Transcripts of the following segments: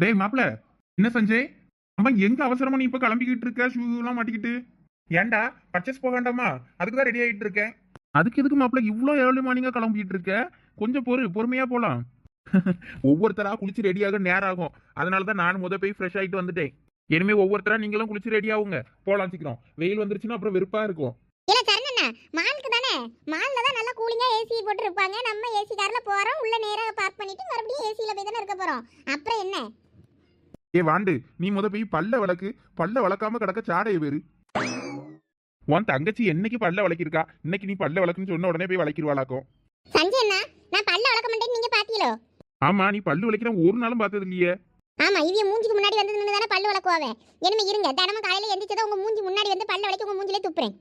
டேய் மாப்ள என்ன சஞ்சய்? அம்மா எங்க அவசரமா நீ இப்ப கிளம்பிக்கிட்டு இருக்க? ஷூ எல்லாம் மாட்டிக்கிட்டு. ஏன்டா பர்ச்சேஸ் போக வேண்டாமா? அதுக்கு தான் ரெடி ஆகிட்டு இருக்கேன். அதுக்கு எதுக்கு மாப்பிள இவ்வளோ ஏர்லி மார்னிங்கா கிளம்பிட்டு இருக்க? கொஞ்சம் பொறு பொறுமையா போலாம். ஒவ்வொருத்தரா குளிச்சு ரெடியாக நேரம் ஆகும் அதனால தான் நான் முத போய் ஃப்ரெஷ் ஆகிட்டு வந்துட்டேன். இனிமே ஒவ்வொருத்தரா நீங்களும் குளிச்சு ரெடி ஆகுங்க. போலாம் சீக்கிரம். வெயில் வந்துருச்சுன்னா அப்புறம் வெறுப்பா இருக்கும். இல்ல சரணண்ணா மாலுக்கு தானே? மால்ல தான் நல்லா கூலிங்கா ஏசி போட்டு இருப்பாங்க நம்ம ஏசி கார்ல போறோம். உள்ள நேரா பார்க் பண்ணிட்டு மறுபடியும் ஏசில போய் தானே இருக்க போறோம். அப்புறம் என்ன? ஏ வாண்டு. நீ முத போய் பல்ல வளக்கு. பல்ல வளர்க்காம கிடக்க சாடைய பேரு உன் தங்கச்சி என்னைக்கு பல்ல வளக்கிருக்கா இன்னைக்கு நீ பல்ல வளக்குன்னு சொன்ன உடனே போய் வளக்கிடுவாளாக்கும் சஞ்சய் நான் பல்ல வளர்க்க மாட்டேன்னு நீங்க பாத்தீங்களோ? ஆமா நீ பல்லு வளைக்கிற ஒரு நாளும் பார்த்தது இல்லையே. ஆமா இவிய மூஞ்சிக்கு முன்னாடி வந்து நின்று தானே பல்லு வளக்குவாவே? இனிமே இருங்க தினமும் காலையில எந்திரிச்சதும் உங்க மூஞ்சி முன்னாடி வந்து பல்ல வளைக்க உங்க மூஞ்சிலே துப்புறேன்.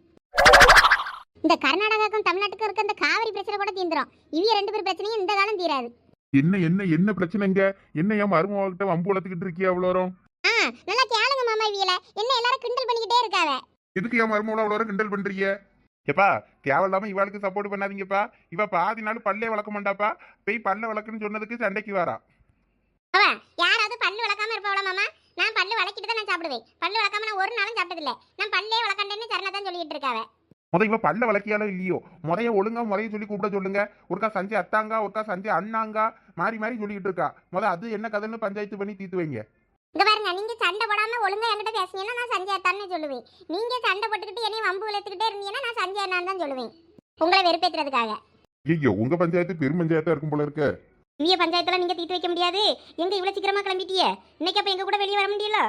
இந்த கர்நாடகாக்கும் தமிழ்நாட்டுக்கும் இருக்க இந்த காவிரி பிரச்சனை கூட தீந்துரும். இவிய ரெண்டு பேர் பிரச்சனையும் இந்த காலம் தீராது. என்ன என்ன என்ன பிரச்சனைங்க? என்ன ஏன் மருமகிட்ட வம்பு வளர்த்துக்கிட்டு இருக்கியா அவ்வளோ வரும் ஆ நல்லா கேளுங்க மாமா இவியல. என்ன எல்லாரும் கிண்டல் பண்ணிக்கிட்டே இருக்காவ? எதுக்கு ஏன் மருமகளை அவ்வளோ வரும் கிண்டல் பண்றீங்க? எப்பா தேவையில்லாம இவாளுக்கு சப்போர்ட் பண்ணாதீங்கப்பா. இவ பாதி நாள் பல்லே வளர்க்க மாட்டாப்பா. போய் பல்ல வளர்க்குன்னு சொன்னதுக்கு சண்டைக்கு வரா. அவ யாராவது பல்லு வளர்க்காம இருப்பாவளா மாமா? நான் பல்லு வளக்கிட்டு தான் நான் சாப்பிடுவேன். பல்லு வளர்க்காம நான் ஒரு நாளும் சாப்பிட்டதில்ல. நான் பல்லே வளர்க்கண்டேன்னு சரணா தான் சொல்லிட்டு இருக்காவ. முத இவ பல்ல வளர்க்கியாலோ இல்லையோ? முறைய ஒழுங்கா முறைய சொல்லி கூப்பிட சொல்லுங்க. ஒருக்கா சஞ்சய் அத்தாங்கா ஒருக்கா சஞ்சய் அண்ணாங்கா மாறி மாறி சொல்லிக்கிட்டு இருக்கா. முத அது என்ன கதைன்னு பஞ்சாயத்து பண்ணி தீர்த்து வைங்க இங்க பாருங்க நீங்க சண்டை போடாம ஒழுங்கா என்கிட்ட பேசுனீங்கன்னா நான் சஞ்சய் அத்தான்னு சொல்லுவேன். நீங்க சண்டை போட்டுக்கிட்டு என்னைய வம்பு வளர்த்துக்கிட்டே இருந்தீங்கன்னா நான் சஞ்சய் அண்ணான்னு தான் சொல்லுவேன். உங்களை வெறுப்பேத்துறதுக்காக. ஐயோ உங்க பஞ்சாயத்து பெரும் பஞ்சாயத்தா இருக்கும் போல இருக்க. இவிய பஞ்சாயத்துல நீங்க தீர்த்து வைக்க முடியாது. எங்க இவ்வளவு சீக்கிரமா கிளம்பிட்டியே? இன்னைக்கு அப்ப எங்க கூட வெளியே வர முடியல?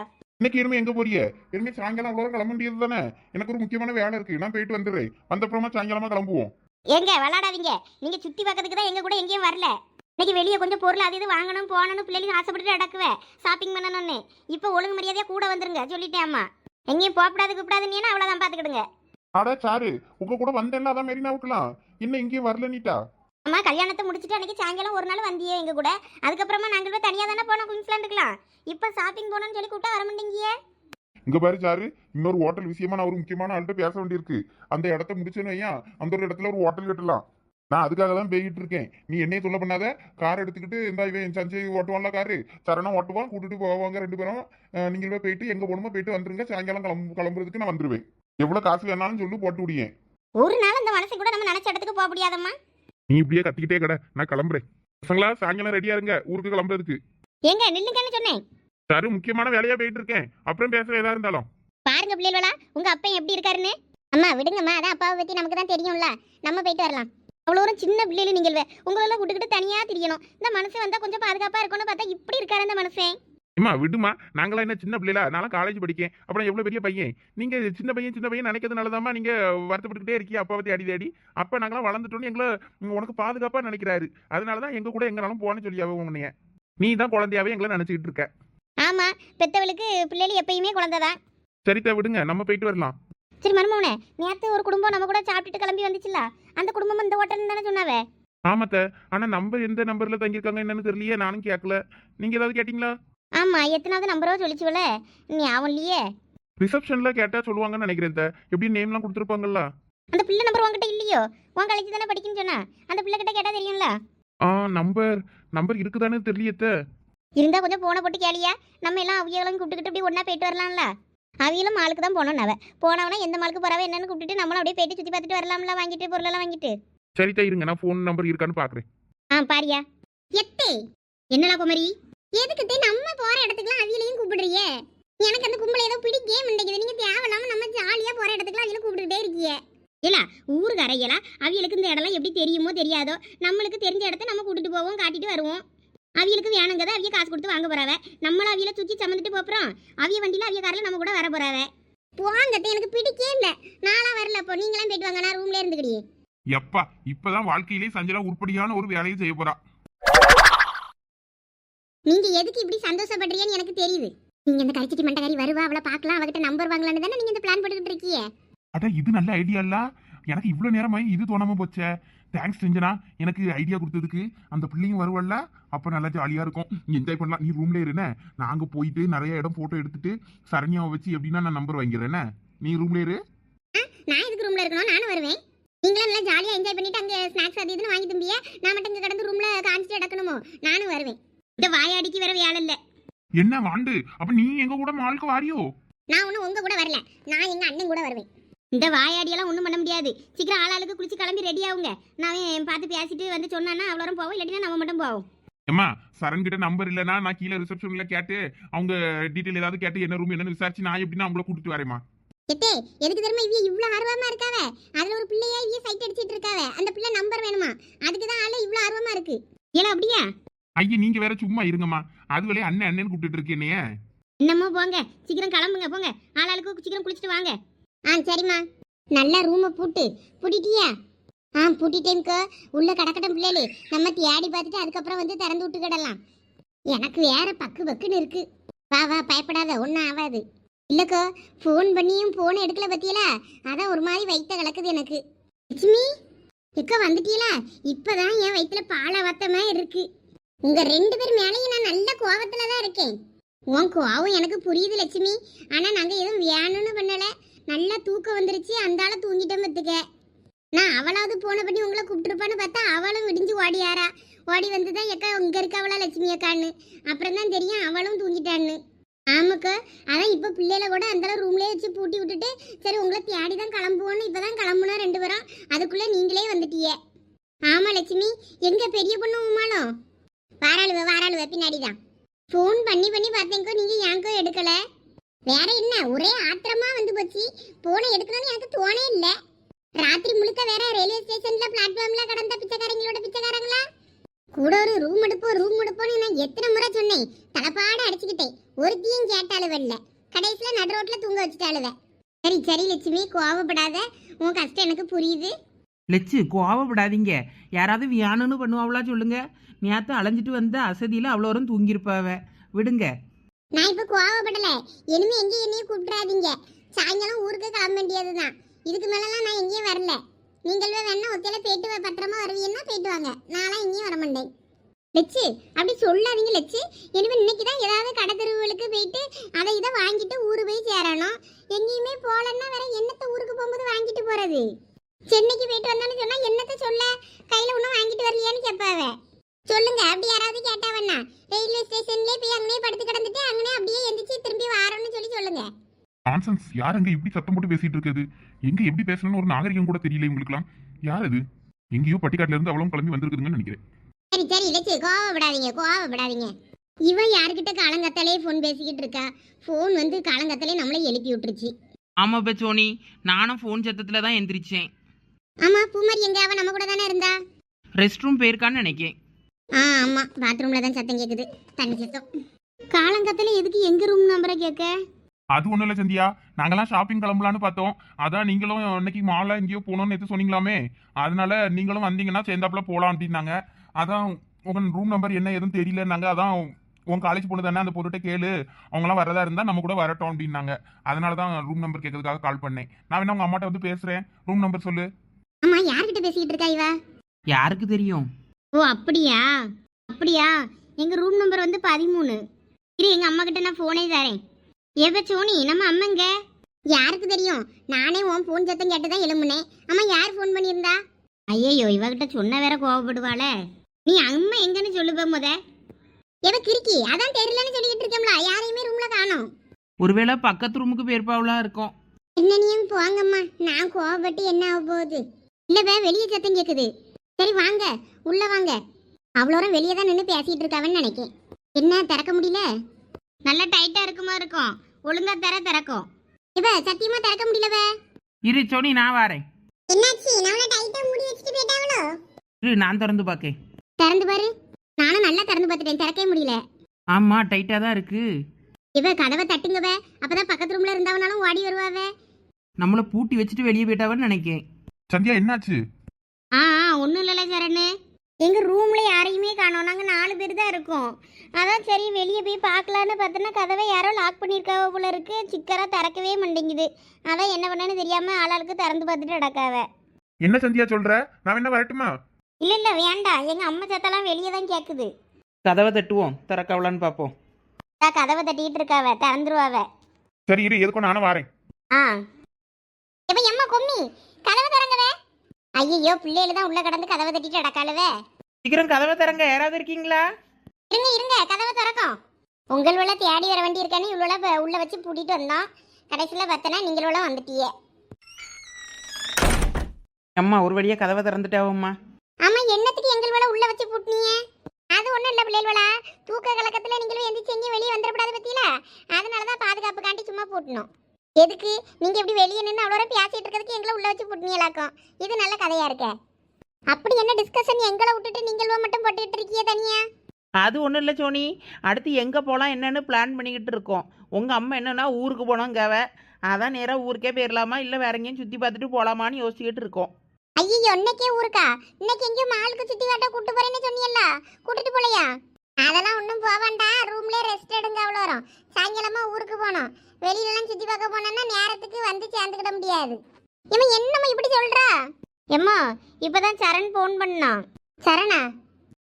இன்னைக்கு இனிமே எங்க போறிய? இனிமே சாயங்காலம் அவ்வளோ கிளம்ப முடியாது தானே? எனக்கு ஒரு முக்கியமான வேலை இருக்கு. நான் போயிட்டு வந்துடுறேன். வந்தப்புறமா சாயங்காலமா கிளம்புவோம். எங்க? விளாடாதீங்க நீங்க சுத்தி பார்க்கறதுக்கு தான் எங்க கூட எங்கேயும் வரல. இன்னைக்கு வெளியே கொஞ்சம் பொருள் அது இது வாங்கணும் போகணும் பிள்ளைங்க ஆசைப்பட்டு நடக்குவேன் ஷாப்பிங் பண்ணணும்னு. இப்போ ஒழுங்கு மரியாதையா கூட வந்துருங்க. சொல்லிட்டேன் அம்மா. எங்கேயும் போகக்கூடாது கூப்பிடாதுன்னு அவ்வளோதான் பார்த்துக்கிடுங்க. அடா சாரு உங்க கூட வந்தேன்னா அதான் மெரினாவுக்கலாம் இன்னும் இங்கேயும் வரல நீட்டா அம்மா கல்யாணத்தை முடிச்சுட்டு அன்னைக்கு சாயங்காலம் ஒரு நாள் வந்தியே எங்க கூட. அதுக்கப்புறமா நாங்கள் போய் தனியாக தானே போனோம் குயின்ஸ்லாண்டுக்கலாம் இப்போ ஷாப்பிங் போகணும்னு சொல்லி கூப்பிட்டா வர மாட்டேங்கியே. இங்க பாரு சாரு இன்னொரு ஹோட்டல் விஷயமா நான் ஒரு முக்கியமான ஆள்கிட்ட பேச வேண்டியிருக்கு. அந்த இடத்த முடிச்சேன்னு வையா அந்த ஒரு இடத்துல ஒரு ஹோட்டல் கட்டலாம். நான் அதுக்காக தான் போய்கிட்டு இருக்கேன். நீ என்னைய சொல்ல பண்ணாத. கார் எடுத்துக்கிட்டு இந்த இவன் சஞ்சய் ஓட்டுவான்ல காரு சரணம் ஓட்டுவான் கூட்டிட்டு போவாங்க ரெண்டு பேரும். அஹ், நீங்க போய் போயிட்டு எங்க போகணுமோ போயிட்டு வந்துருங்க. சாயங்காலம் கிளம்பு கிளம்புறதுக்கு நான் வந்துருவேன். எவ்வளவு காசு வேணாலும் சொல்லி போட்டு விடியேன் ஒரு நாள் அந்த மனசை கூட நம்ம நினைச்ச இடத்துக்கு போக முடியாதம்மா. நீ இப்படியே கத்திக்கிட்டே கடை நான் கிளம்புறேன். பசங்களா சாயங்காலம் ரெடியா இருங்க. ஊருக்கு கிளம்புறதுக்கு. எங்க நில்லுங்கன்னு சொன்னேன். சாரு முக்கியமான வேலையா போயிட்டு இருக்கேன். அப்புறம் பேசுற ஏதா இருந்தாலும். பாருங்க பிள்ளைகளா உங்க அப்பா எப்படி இருக்காருன்னு. அம்மா விடுங்கம்மா அதான் அப்பாவை பத்தி நமக்கு தான் தெரியும்ல. நம்ம போயிட்டு வரலாம். அவ்வளோ ஒரு சின்ன பிள்ளைகள் நீங்கள் உங்களெல்லாம் விட்டுக்கிட்டு தனியா திரியணும். இந்த மனுஷன் வந்தா கொஞ்சம் பாதுகாப்பா இருக்கணும்னு பார்த்தா இப்படி இருக்காரு இந்த மனுஷன். அம்மா விடுமா. நாங்களாம் என்ன சின்ன பிள்ளைல நான் காலேஜ் படிக்கேன். அப்புறம் எவ்வளவு பெரிய பையன்? நீங்க சின்ன பையன் சின்ன பையன் நினைக்கிறதுனாலதாம்மா நீங்க வருத்தப்பட்டுக்கிட்டே இருக்கீங்க. அப்பா பத்தி அடி தேடி. அப்ப நாங்களாம் வளர்ந்துட்டோன்னு எங்களை உனக்கு பாதுகாப்பா நினைக்கிறாரு. அதனாலதான் எங்க கூட எங்கனாலும் போன்னு சொல்லியாவே உன்னைய. நீ தான் குழந்தையாவே எங்களை நினைச்சுக்கிட்டு இருக்க. ஆமா. பெத்தவளுக்கு பிள்ளைகள் எப்பயுமே குழந்தைதான். சரிதா விடுங்க. நம்ம போயிட்டு வரலாம். சரி மருமவனே. நேத்து ஒரு குடும்பம் நம்ம கூட சாப்பிட்டுட்டு கிளம்பி வந்துச்சுல அந்த குடும்பம் இந்த ஹோட்டல் தானே சொன்னாவே? ஆமாத்த. ஆனா நம்பர் எந்த நம்பர்ல தங்கியிருக்காங்க என்னன்னு தெரியலையே. நானும் கேட்கல. நீங்க ஏதாவது கேட்டீங்களா? ஆமா எத்தனாவது நம்பரோ சொல்லிச்சுவல? நீ அவன் இல்லையே. ரிசப்ஷன்ல கேட்டா சொல்லுவாங்கன்னு நினைக்கிறேன் அத்தை. எப்படி நேம்லாம் கொடுத்துருப்பாங்கல்ல? அந்த பிள்ளை நம்பர் உன்கிட்ட இல்லையோ? உன் காலேஜ் தானே படிக்குன்னு சொன்னா? அந்த பிள்ளை கிட்ட கேட்டா தெரியும்ல? ஆ நம்பர். நம்பர் இருக்குதானே தெரியலையத்த. இருந்தா கொஞ்சம் போன போட்டு கேளியா. நம்ம எல்லாம் அவியங்களும் கூப்பிட்டுக்கிட்டு இப்படி ஒண்ணா போயிட்டு வரலாம்ல? அவியலும் மாலுக்கு தான் போனோம் நவ போனவனா எந்த மாலுக்கு போறாவ என்னன்னு கூப்பிட்டுட்டு நம்மளும் அப்படியே போயிட்டு சுத்தி பார்த்துட்டு வரலாம்ல வாங்கிட்டு பொருளெல்லாம் வாங்கிட்டு. சரிதா இருங்க நான் ஃபோன் நம்பர் இருக்கான்னு பாக்குறேன். ஆ பாரியா. எத்தே! என்னடா குமரி? எதுக்கு நம்ம போற இடத்துக்குலாம் அவியலையும் கூப்பிடுறியே? எனக்கு அந்த கும்பல ஏதோ பிடிக்கவே மாட்டேங்குது நீங்க தேவையில்லாம நம்ம ஜாலியா போற இடத்துக்குலாம் அவியல கூப்பிட்டுட்டே இருக்கியே. இல்ல ஊருக்கு அறையலா அவியலுக்கு இந்த இடம்லாம் எப்படி தெரியுமோ தெரியாதோ? நம்மளுக்கு தெரிஞ்ச இடத்த நம்ம கூட்டிட்டு போவோம் காட்டிட்டு வருவோம். அவியலுக்கு வேணுங்கிறத அவிய காசு கொடுத்து வாங்க போறாவ. நம்மள அவியல தூக்கி சமந்துட்டு போறோம் அவிய வண்டியில அவிய கார்ல நம்ம கூட வர போறாவ. போங்கத்த எனக்கு பிடிக்கவே இல்ல. நாளா வரல அப்போ. நீங்களாம் போயிட்டு வாங்க. நான் ரூம்ல இருந்துக்கிடியே எப்பா இப்பதான் வாழ்க்கையிலேயே சஞ்சலா உருப்படியான ஒரு வேலையை செய்ய போறா. நீங்க எதுக்கு இப்படி சந்தோஷப்படுறீங்கன்னு எனக்கு தெரியுது. நீங்க இந்த கரிச்சட்டி மண்டகாரி வருவா அவளை பார்க்கலாம் அவகிட்ட நம்பர் வாங்கலாம்னு தானே நீங்க இந்த பிளான் போட்டுக்கிட்டு இருக்கீங்க? அட இது நல்ல ஐடியா இல்ல. எனக்கு இவ்வளவு நேரமா இது தோணாம போச்சே. தேங்க்ஸ் செஞ்சனா எனக்கு ஐடியா கொடுத்ததுக்கு அந்த பிள்ளையும் வருவல்ல? அப்ப நல்லா ஜாலியா இருக்கும். நீ என்ஜாய் பண்ணலாம். நீ ரூம்ல இருன. நாங்க போயிட்டு நிறைய இடம் போட்டோ எடுத்துட்டு சரண்யாவை வச்சு எப்படின்னா நான் நம்பர் வாங்கிறேன் நீ ரூம்ல இரு. நான் எதுக்கு ரூம்ல இருக்கணும்? நானும் வருவேன். நீங்களும் நல்லா ஜாலியா என்ஜாய் பண்ணிட்டு அங்க ஸ்நாக்ஸ் அது இதுன்னு வாங்கி தும்பிய. நான் மட்டும் இங்க கடந்து ரூம்ல காமிச்சிட்டு நடக்கணுமோ? நானும் வருவேன். இந்த வாயாடிக்கு வேற வேலை இல்ல. என்ன வாண்டு? அப்ப நீ எங்க கூட மாலுக்கு வாரியோ? நான் ஒன்றும் உங்க கூட வரல. நான் எங்க அண்ணன் கூட வருவேன். இந்த வாயாடியெல்லாம் ஒன்றும் பண்ண முடியாது. சீக்கிரம் ஆளாளுக்கு குளிச்சு கிளம்பி ரெடி ஆகுங்க. நான் பார்த்து பேசிட்டு வந்து சொன்னான்னா அவ்வளோ போவோம். இல்லாட்டினா நம்ம மட்டும் போவோம். ஏம்மா சரண் கிட்ட நம்பர் இல்லைன்னா நான் கீழே ரிசப்ஷன்ல கேட்டு அவங்க டீட்டெயில் ஏதாவது கேட்டு என்ன ரூம் என்னன்னு விசாரிச்சு நான் எப்படின்னா அவங்கள கூட்டிட்டு வரேம்மா. எத்தே எதுக்கு தெரியுமா இவ்விய இவ்ளோ ஆர்வமா இருக்காவ? அதுல ஒரு பிள்ளையா இவ்விய சைட் அடிச்சிட்டு இருக்காவ? அந்த பிள்ளை நம்பர் வேணுமா? அதுக்கு தான் ஆளு இவ்ளோ ஆர்வமா இருக்கு. ஏல அப்படியா? ஐயா நீங்க வேற சும்மா இருங்கம்மா. அது அண்ணன் அண்ணன் கூப்பிட்டு இருக்கேனே என்னமோ போங்க. சீக்கிரம் கிளம்புங்க போங்க. ஆளாளுக்கு சீக்கிரம் குளிச்சுட்டு வாங்க. ஆ சரிம்மா. நல்லா ரூமை பூட்டு. பூட்டிட்டியா? ஆ பூட்டிட்டேன்க்கோ உள்ள கடக்கட்டும் பிள்ளைகளே. நம்ம தேடி பார்த்துட்டு அதுக்கப்புறம் வந்து திறந்து விட்டுக்கிடலாம் எனக்கு வேற பக்கு பக்குன்னு இருக்கு. வா வா பயப்படாத. ஒன்றும் ஆகாது இல்லைக்கோ ஃபோன் பண்ணியும் ஃபோன் எடுக்கல பத்தியலா? அதான் ஒரு மாதிரி வயிற்ற கலக்குது எனக்கு. லட்சுமி எக்கோ வந்துட்டீங்களா? இப்போதான் என் வயித்துல பாலை மாதிரி இருக்குது உங்க ரெண்டு பேர் மேலேயும் நான் நல்ல கோவத்துல தான் இருக்கேன். உன் கோவம் எனக்கு புரியுது லட்சுமி. ஆனா நாங்க எதுவும் வேணும்னு பண்ணல. நல்லா தூக்கம் வந்துருச்சு. அந்த ஆள தூங்கிட்டோம் பத்துக்க நான் அவளாவது போன பண்ணி உங்களை கூப்பிட்டுருப்பான்னு பார்த்தா அவளும் விடிஞ்சு ஓடியாரா. ஓடி வந்து தான் எக்கா இங்க இருக்கவளா லட்சுமி அக்கான்னு. அப்புறம் தான் தெரியும் அவளும் தூங்கிட்டான்னு. ஆமாக்கா அதான் இப்போ பிள்ளையில கூட அந்த ரூம்லேயே வச்சு பூட்டி விட்டுட்டு சரி உங்களை தேடி தான் கிளம்புவோன்னு இப்போ தான் கிளம்புனோம் ரெண்டு பேரும். அதுக்குள்ளே நீங்களே வந்துட்டீங்க ஆமாம் லட்சுமி. எங்கே பெரிய பொண்ணு உமாலும் வாராளுவ வாராளுவ பின்னாடிதான். ஃபோன் பண்ணி பண்ணி பார்த்தேங்கோ நீங்க ஏங்கோ எடுக்கல? வேற என்ன ஒரே ஆத்திரமா வந்து போச்சு. போனை எடுக்கணும்னு எனக்கு தோணே இல்ல. ராத்திரி முழுக்க வேற ரயில்வே ஸ்டேஷன்ல பிளாட்ஃபார்ம்ல கடந்த பிச்சைக்காரங்களோட பிச்சைக்காரங்களா? கூட ஒரு ரூம் எடுப்போம் ரூம் எடுப்போம்னு நான் எத்தனை முறை சொன்னேன். தலைப்பாட அடிச்சுக்கிட்டேன். ஒருத்தியும் கேட்டாலும் இல்ல. கடைசியில நடு ரோட்ல தூங்க வச்சுட்டாளுவ. சரி சரி லட்சுமி கோவப்படாத. உன் கஷ்டம் எனக்கு புரியுது. லெச்சு கோவப்படாதீங்க. யாராவது வியானுன்னு பண்ணுவாங்களா சொல்லுங்க. நேற்று அலைஞ்சிட்டு வந்த வரும் தூங்கி தூங்கியிருப்பாவ. விடுங்க. நான் இப்ப கோவப்படல. இனிமே எங்கேயும் என்னையும் கூப்பிடாதீங்க. சாயங்காலம் ஊருக்கு கிளம்ப வேண்டியதுதான். இதுக்கு மேலலாம் நான் எங்கேயும் வரல. நீங்கள் வேணா ஒத்தையில போயிட்டு பத்திரமா வருவீங்கன்னா போயிட்டு வாங்க. நான்லாம் எங்கேயும் வர மாட்டேன். லட்சு அப்படி சொல்லாதீங்க லட்சு இனிமே இன்னைக்கு தான் ஏதாவது கடை தெருவுகளுக்கு போயிட்டு அதை இதை வாங்கிட்டு ஊரு போய் சேரணும். எங்கேயுமே போகலன்னா வேற என்னத்த ஊருக்கு போகும்போது வாங்கிட்டு போறது? சென்னைக்கு போயிட்டு வந்தாலும் சொன்னா என்னத்த சொல்ல? கையில ஒன்றும் வாங்கிட்டு வரலையான்னு கேட்பாவ சொல்லுங்க அப்படி யாராவது கேட்டாவண்ணா ரயில்வே ஸ்டேஷன்லயே போய் அங்கனே படுத்து கிடந்துட்டு அங்கனே அப்படியே எந்திரிச்சு திரும்பி வாரோம்னு சொல்லி சொல்லுங்க. நான்சன்ஸ் யார் அங்க இப்படி சத்தம் போட்டு பேசிட்டு இருக்குது எங்க எப்படி பேசணும்னு ஒரு நாகரிகம் கூட தெரியல உங்களுக்குலாம் யார் அது? எங்கேயோ பட்டிக்காட்டுல இருந்து அவளும் கிளம்பி வந்திருக்குதுங்கன்னு நினைக்கிறேன். சரி சரி லட்சு கோவப்படாதீங்க கோவப்படாதீங்க. இவன் யார்கிட்ட காலங்கத்தாலே ஃபோன் பேசிக்கிட்டு இருக்கா? ஃபோன் வந்து காலங்கத்தாலே நம்மளை எழுப்பி விட்டுருச்சு. ஆமாம் இப்போ சோனி நானும் ஃபோன் சத்தத்தில் தான் எந்திரிச்சேன். ஆமா பூமாரி எங்க? அவ நம்ம கூட தானே இருந்தா? ரெஸ்ட் ரூம் போயிருக்கான்னு நினைக்கேன். ஆ ஆமா. பாத்ரூம்ல தான் சத்தம் கேக்குது. தண்ணி சத்தம். காலங்கத்தாலே எதுக்கு எங்க ரூம் நம்பரை கேட்க? அது ஒண்ணும் இல்ல சந்தியா. நாங்கெல்லாம் ஷாப்பிங் கிளம்பலான்னு பார்த்தோம். அதான் நீங்களும் இன்னைக்கு மாலை எங்கேயோ போகணும்னு எது சொன்னீங்களாமே. அதனால நீங்களும் வந்தீங்கன்னா சேர்ந்தாப்புல போலாம் அப்படின்னாங்க. அதான் உங்க ரூம் நம்பர் என்ன எதுவும் தெரியலன்னாங்க. அதான் உன் காலேஜ் பொண்ணு தானே அந்த பொருட்டை கேளு. அவங்களாம் வரதா இருந்தா நம்ம கூட வரட்டும் அப்படின்னாங்க. அதனால தான் ரூம் நம்பர் கேட்கறதுக்காக கால் பண்ணேன். நான் வேணா உங்க அம்மாட்ட வந்து பேசுறேன். ரூம் நம்பர் சொல்லு. ஆமா யார்கிட்ட பேசிக்கிட்டு இருக்கா இவ? யாருக்கு தெரியும்? ஓ அப்படியா? அப்படியா? எங்க ரூம் நம்பர் வந்து பதிமூணு. இரு எங்க அம்மா கிட்ட நான் போனே தரேன். எவ சோனி? நம்ம அம்மங்க யாருக்கு தெரியும்? நானே உன் ஃபோன் சத்தம் கேட்டு தான் எழும்புனேன். அம்மா யார் ஃபோன் பண்ணியிருந்தா? ஐயையோ இவகிட்ட சொன்ன வேற கோவப்படுவாளே. நீ அம்மா எங்கன்னு சொல்லுப்ப முத. எவ கிறுக்கி? அதான் தெரியலன்னு சொல்லிக்கிட்டு இருக்கேன்ல யாரையுமே ரூம்ல காணோம். ஒருவேளை பக்கத்து ரூமுக்கு போயிருப்பாவளா இருக்கும். என்னனையும் போங்கம்மா. நான் கோவப்பட்டு என்ன ஆக போகுது? இல்லவே வெளியே சத்தம் கேக்குது. சரி வாங்க. உள்ள வாங்க. அவ்வளோரம் வெளியே தான் நின்று பேசிட்டு இருக்காவன்னு நினைக்கேன். என்ன திறக்க முடியல? நல்லா டைட்டா இருக்குமா இருக்கும். ஒழுங்கா தர திறக்கும். இவ சத்தியமா திறக்க முடியலவே? இரு சோனி நான் வரேன். என்னாச்சு? நம்மள டைட்டா மூடி வச்சுட்டு போயிட்டாவளோ இரு நான் திறந்து பார்க்கேன் திறந்து பாரு. நானும் நல்லா திறந்து பார்த்துட்டேன். திறக்கவே முடியல. ஆமாம் டைட்டாக தான் இருக்கு. இவ கதவை தட்டுங்கவே. அப்பதான் பக்கத்து ரூம்ல இருந்தவனாலும் ஓடி வருவாவே. நம்மளை பூட்டி வச்சுட்டு வெளியே போயிட்டாவன்னு நினைக்கேன். சந்தியா என்னாச்சு? ஆ ஒன்றும் இல்லைல்ல சரணு. எங்கள் ரூமில் யாரையுமே காணோம். நாங்கள் நாலு பேர் தான் இருக்கோம். அதான் சரி வெளியே போய் பார்க்கலான்னு பார்த்தோன்னா கதவை யாரோ லாக் பண்ணியிருக்காவ போல இருக்கு. சிக்கராக திறக்கவே மாட்டேங்குது. அதான் என்ன பண்ணேன்னு தெரியாமல் ஆளாளுக்கு திறந்து பார்த்துட்டு அடக்காவ என்ன சந்தியா சொல்ற? நான் வேணா வரட்டுமா? இல்லை இல்லை வேண்டாம் எங்கள் அம்மா சத்தெல்லாம் வெளியே தான் கேட்குது கதவை தட்டுவோம். திறக்கவலான்னு பார்ப்போம். அதான் கதவை தட்டிக்கிட்டு இருக்காவ. திறந்துருவாவ. சரி இரு. எதுக்கும் நானும் வரேன். ஆ. இப்போ எம்மா கொம்மி? கதவை திறங்கவே ஐயோ பிள்ளைகள் தான் உள்ள கடந்து கதவை தட்டிட்டு அடக்காளுவே சீக்கிரம் கதவை திறங்க. யாராவது இருக்கீங்களா? இருங்க இருங்க கதவை திறக்கும். உங்களோட தேடி வர வேண்டி இருக்கான்னு இவ்வளோ உள்ள வச்சு பூட்டிட்டு வந்தோம் கடைசியில் பார்த்தனா நீங்களோட வந்துட்டியே. அம்மா ஒரு வழியாக கதவை திறந்துட்டாவம்மா. ஆமா என்னத்துக்கு எங்களோட உள்ள வச்சு பூட்டினீங்க? அது ஒண்ணும் இல்ல பிள்ளைகளா தூக்க கலக்கத்துல நீங்களும் எந்திரிச்சு எங்கேயும் வெளியே வந்துடக்கூடாது பத்தியில. அதனால தான் பாதுகாப்புக்காண்டி சும்மா பூட்டணும். எதுக்கு? நீங்க இப்படி வெளியே நின்று அவ்வளோ பேசிட்டு இருக்கிறதுக்கு எங்களை உள்ள வச்சு பூட்டினீங்களாக்கும். இது நல்ல கதையா இருக்கே. அப்படி என்ன டிஸ்கஷன் எங்களை விட்டுட்டு நீங்களும் மட்டும் போட்டுட்டு இருக்கீங்க தனியா? அது ஒன்றும் இல்லை சோனி. அடுத்து எங்கே போகலாம் என்னன்னு பிளான் பண்ணிக்கிட்டு இருக்கோம். உங்கள் அம்மா என்னன்னா ஊருக்கு போனோங்காவ. அதான் நேராக ஊருக்கே போயிடலாமா இல்லை வேற எங்கேயும் சுற்றி பார்த்துட்டு போகலாமான்னு யோசிச்சுக்கிட்டு இருக்கோம். ஐயோ இன்னைக்கே ஊருக்கா? இன்னைக்கு எங்கேயும் மாலுக்கு சுத்தி காட்ட கூட்டு போறேன்னு சொன்னீங்கல்ல? கூட்டிட்டு போலையா? அதெல்லாம் ஒன்றும் போக வேண்டாம். ரூம்லேயே ரெஸ்ட் எடுங்க அவ்வளோ வரும் சாயங்காலமா ஊருக்கு போனோம் வெளியிலலாம் சுற்றி பார்க்க போனோம்னா நேரத்துக்கு வந்து சேர்ந்துக்கிட முடியாது. இவன் என்னம்மா இப்படி சொல்கிறா எம்மா இப்பதான் சரண் ஃபோன் பண்ணான். சரணா?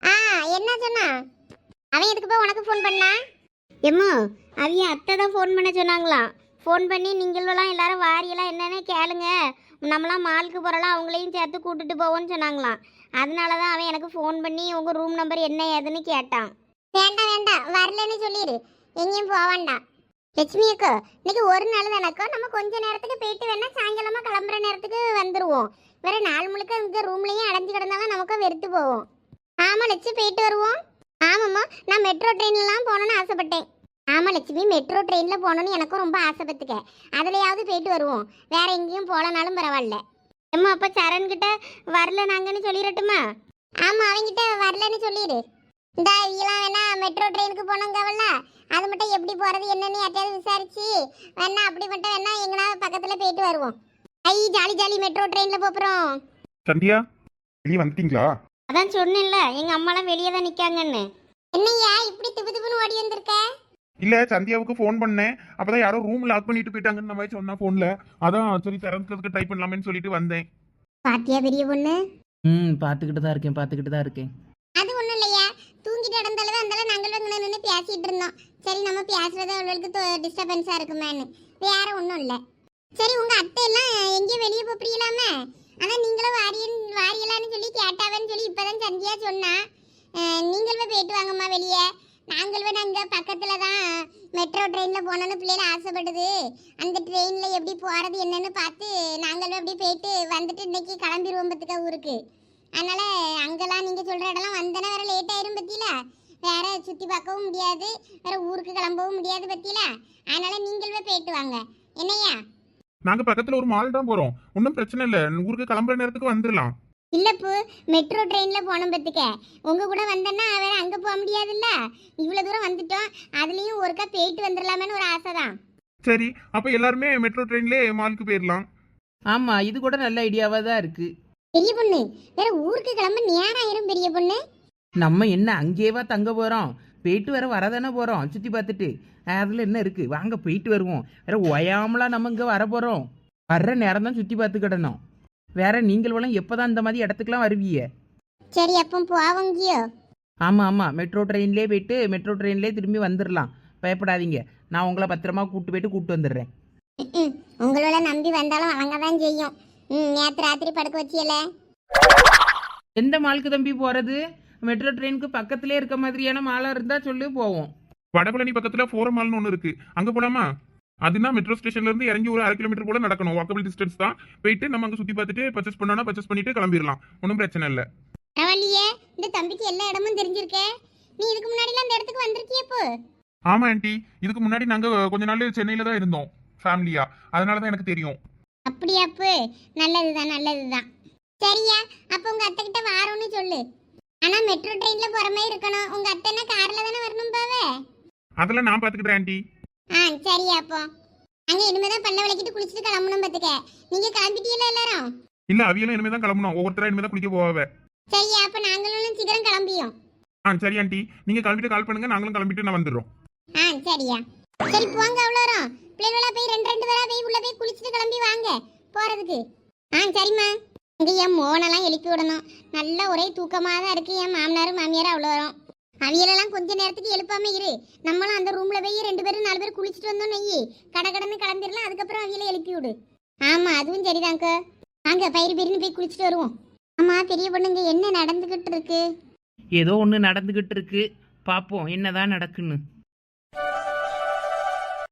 ஆ என்ன சொன்னா? அவன் எதுக்கு போய் உனக்கு ஃபோன் பண்ணா? எம்மா அவிய அத்தை தான் ஃபோன் பண்ண சொன்னாங்களாம். ஃபோன் பண்ணி நீங்களெல்லாம் எல்லாரும் வாரியெல்லாம் என்னென்ன கேளுங்க. நம்மளாம் மாலுக்கு போகிறலாம் அவங்களையும் சேர்த்து கூட்டிட்டு போவோம்னு சொன்னாங்களாம். அதனால தான் அவன் எனக்கு ஃபோன் பண்ணி உங்கள் ரூம் நம்பர் என்ன ஏதுன்னு கேட்டான். வேண்டாம் வேண்டாம். வரலன்னு சொல்லிடு எங்கேயும் போவாண்டா லட்சுமி அக்கா இன்னைக்கு ஒரு நாள் தானக்கா நம்ம கொஞ்ச நேரத்துக்கு போயிட்டு வேணா சாயங்காலமாக கிளம்புற நேரத்துக்கு வந்துடுவோம் வேற நாள் முழுக்க இந்த ரூம்லேயும் அடைஞ்சு கிடந்தாலும் நமக்கு வெறுத்து போவோம். ஆமாம் லட்சு போயிட்டு வருவோம். ஆமாம்மா நான் மெட்ரோ ட்ரெயின்லாம் போகணும்னு ஆசைப்பட்டேன். ஆமாம் லட்சுமி மெட்ரோ ட்ரெயினில் போகணும்னு எனக்கும் ரொம்ப ஆசைப்பட்டுக்க அதுலையாவது போயிட்டு வருவோம். வேற எங்கேயும் போகலனாலும் பரவாயில்ல. அம்மா அப்ப சரண் கிட்ட வரல நாங்கன்னு சொல்லிடட்டுமா ஆமா அவங்கிட்ட வரலன்னு சொல்லிடு இந்த இவெல்லாம் வேணா மெட்ரோ ட்ரெயினுக்கு போனோங்கவல்ல அது மட்டும் எப்படி போறது என்னன்னு யார்ட்டையாவது விசாரிச்சு. வேணா அப்படி மட்டும் வேணா எங்கனா பக்கத்துல போயிட்டு வருவோம். ஐ ஜாலி ஜாலி மெட்ரோ ட்ரெயின்ல போறோம் சந்தியா வெளியே வந்துட்டீங்களா? அதான் சொன்னேன்ல எங்க அம்மாலாம் வெளியே தான் நிக்காங்கன்னு. என்னய்யா இப்படி திபு திபுன்னு ஓடி வந்திருக்க? இல்ல சந்தியாவுக்கு ஃபோன் பண்ணேன். அப்பதான் யாரோ ரூம் லாக் பண்ணிட்டு போயிட்டாங்கன்னு மாதிரி சொன்னா போன்ல அதான் சரி திறந்துக்கிறதுக்கு ட்ரை பண்ணலாமேன்னு சொல்லிட்டு வந்தேன். பாத்தியா பெரிய பொண்ணு? ம் பார்த்துக்கிட்டு தான் இருக்கேன் பார்த்துக்கிட்டு தான் இருக்கேன். அது ஒண்ணும் இல்லையா. தூங்கிட்டு இடந்தாலும் அந்தாலும் நாங்களும் இங்கே நின்று பேசிட்டு இருந்தோம். சரி நம்ம பேசுறது அவளுக்கு டிஸ்டர்பன்ஸா இருக்குமேன்னு. வேற ஒன்றும் இல்லை. சரி உங்க அத்தை எல்லாம் எங்கேயும் வெளியே போறீங்களாமே அதான் நீங்களும் வாரியன் வாரியலான்னு சொல்லி கேட்டாவன்னு சொல்லி இப்பதான் சந்தியா சொன்னா. நீங்களும் போயிட்டு வாங்கம்மா வெளியே. நாங்களும் நாங்கள் பக்கத்தில் தான் மெட்ரோ ட்ரெயினில் போனோன்னு பிள்ளைகள் ஆசைப்படுது. அந்த ட்ரெயினில் எப்படி போகிறது என்னன்னு பார்த்து நாங்களும் எப்படி போயிட்டு வந்துட்டு இன்னைக்கு கிளம்பிடுவோம் பத்துக்க ஊருக்கு. அதனால் அங்கெல்லாம் நீங்கள் சொல்கிற இடம்லாம் வந்தேன்னா வேறு லேட் ஆயிரும் பற்றியில வேற சுற்றி பார்க்கவும் முடியாது. வேற ஊருக்கு கிளம்பவும் முடியாது பற்றியில அதனால் நீங்களே போயிட்டு வாங்க. என்னய்யா? நாங்கள் பக்கத்தில் ஒரு மால் தான் போகிறோம் ஒன்றும் பிரச்சனை இல்லை. ஊருக்கு கிளம்புற நேரத்துக்கு வந்துடலாம் இல்லப்பு மெட்ரோ ட்ரெயின்ல போனோம் பத்துக்க. உங்க கூட வந்தேன்னா வேற அங்க போக முடியாதுல்ல? இவ்வளவு தூரம் வந்துட்டோம். அதுலயும் ஒருக்கா போயிட்டு வந்துடலாமேன்னு ஒரு ஆசை தான் சரி அப்ப எல்லாருமே மெட்ரோ ட்ரெயின்லேயே மாலுக்கு போயிடலாம் ஆமாம் இது கூட நல்ல ஐடியாவாக தான் இருக்குது பெரிய பொண்ணு வேற ஊருக்கு கிளம்ப நேரம் ஆயிரும் பெரிய பொண்ணு. நம்ம என்ன அங்கேயேவா தங்க போகிறோம் போயிட்டு வர வரதானே போகிறோம் சுற்றி பார்த்துட்டு. அதில் என்ன இருக்குது வாங்க போயிட்டு வருவோம். வேற ஒயாமலாம் நம்ம இங்கே வர போகிறோம் வர்ற நேரம் தான் சுற்றி பார்த்துக்கிடணும் வேற நீங்களும் எப்போ தான் இந்த மாதிரி இடத்துக்குலாம் வருவீங்க? சரி அப்போ போவங்கியோ? ஆமாம் ஆமாம் மெட்ரோ ட்ரெயின்லேயே போயிட்டு மெட்ரோ ட்ரெயின்லேயே திரும்பி வந்துடலாம் பயப்படாதீங்க. நான் உங்களை பத்திரமா கூப்பிட்டு போயிட்டு கூப்பிட்டு வந்துடுறேன். உங்களோட நம்பி வந்தாலும் வழங்க தான் செய்யும். ம் நேற்று ராத்திரி படுக்க வச்சியல? எந்த மாலுக்கு தம்பி போகிறது மெட்ரோ ட்ரெயினுக்கு பக்கத்துலேயே இருக்க மாதிரியான மாலாக இருந்தால் சொல்லி போவோம். வடபழனி பக்கத்துல ஃபோரம் மால்னு ஒன்று இருக்கு. அங்க போலாமா? அதுனா மெட்ரோ ஸ்டேஷன்ல இருந்து இறங்கி ஒரு அரை கிலோமீட்டர் போல நடக்கணும். வாக்கபிள் டிஸ்டன்ஸ் தான். போயிட்டு நம்ம அங்க சுத்தி பார்த்துட்டு பர்ச்சேஸ் பண்ணோம்னா பர்ச்சேஸ் பண்ணிட்டு கிளம்பிடலாம். ஒன்றும் பிரச்சனை இல்லை. பரவாயில்லையே இந்த தம்பிக்கு எல்லா இடமும் தெரிஞ்சிருக்கே. நீ இதுக்கு முன்னாடிலாம் அந்த இடத்துக்கு வந்திருக்கியே இப்போ ஆமா ஆண்டி இதுக்கு முன்னாடி நாங்க கொஞ்ச நாள் சென்னையில தான் இருந்தோம் ஃபேமிலியா அதனால தான் எனக்கு தெரியும். அப்படியா அப்போ நல்லதுதான் நல்லதுதான். சரியா அப்போ உங்க அத்தை கிட்ட வாரோன்னு சொல்லு. ஆனா மெட்ரோ ட்ரெயின்ல போற மாதிரி இருக்கணும். உங்க அத்தை என்ன கார்ல தானே வரணும் பாவே. அதெல்லாம் நான் பாத்துக்கிட்டேன் ஆண்டி ஆ சரியா அப்போ. அங்க இனிமேதான் பல்ல விளக்கிட்டு குளிச்சுட்டு கிளம்பணும் பாத்துக்க நீங்க கிளம்பிட்டீங்களா எல்லாரும்? இல்ல அவியெல்லாம் இனிமே தான் கிளம்பணும். ஒவ்வொருத்தரா இனிமே தான் குளிக்க போவாவ. சரியா அப்ப நாங்களும் சீக்கிரம் கிளம்பியோம். ஆ சரி ஆண்டி. நீங்க கிளம்பிட்டு கால் பண்ணுங்க. நாங்களும் கிளம்பிட்டு நான் வந்துடுறோம். ஆ சரியா. சரி போங்க அவ்வளோ வரும் பிள்ளைகளா போய் ரெண்டு ரெண்டு பேரா போய் உள்ள போய் குளிச்சுட்டு கிளம்பி வாங்க போறதுக்கு. ஆ சரிம்மா. இங்க என் மோனெல்லாம் எழுப்பி விடணும். நல்ல ஒரே தூக்கமாக தான் இருக்கு. என் மாமனாரும் மாமியாரும் அவ்வளோ வரும். அவியலெல்லாம் கொஞ்ச நேரத்துக்கு எழுப்பாம இரு. நம்மளும் அந்த ரூம்ல போய் ரெண்டு பேரும் நாலு பேரும் குளிச்சுட்டு வந்தோம் நெய். கடை கடன்னு கலந்துடலாம் அதுக்கப்புறம் அவியலை எழுப்பி விடு. ஆமா அதுவும் சரிதாங்க வாங்க பயிர் பயிர்னு போய் குளிச்சுட்டு வருவோம். ஆமா பெரிய பொண்ணுங்க என்ன நடந்துகிட்டு இருக்கு? ஏதோ ஒன்று நடந்துகிட்டு இருக்கு. பார்ப்போம் என்னதான் நடக்குன்னு.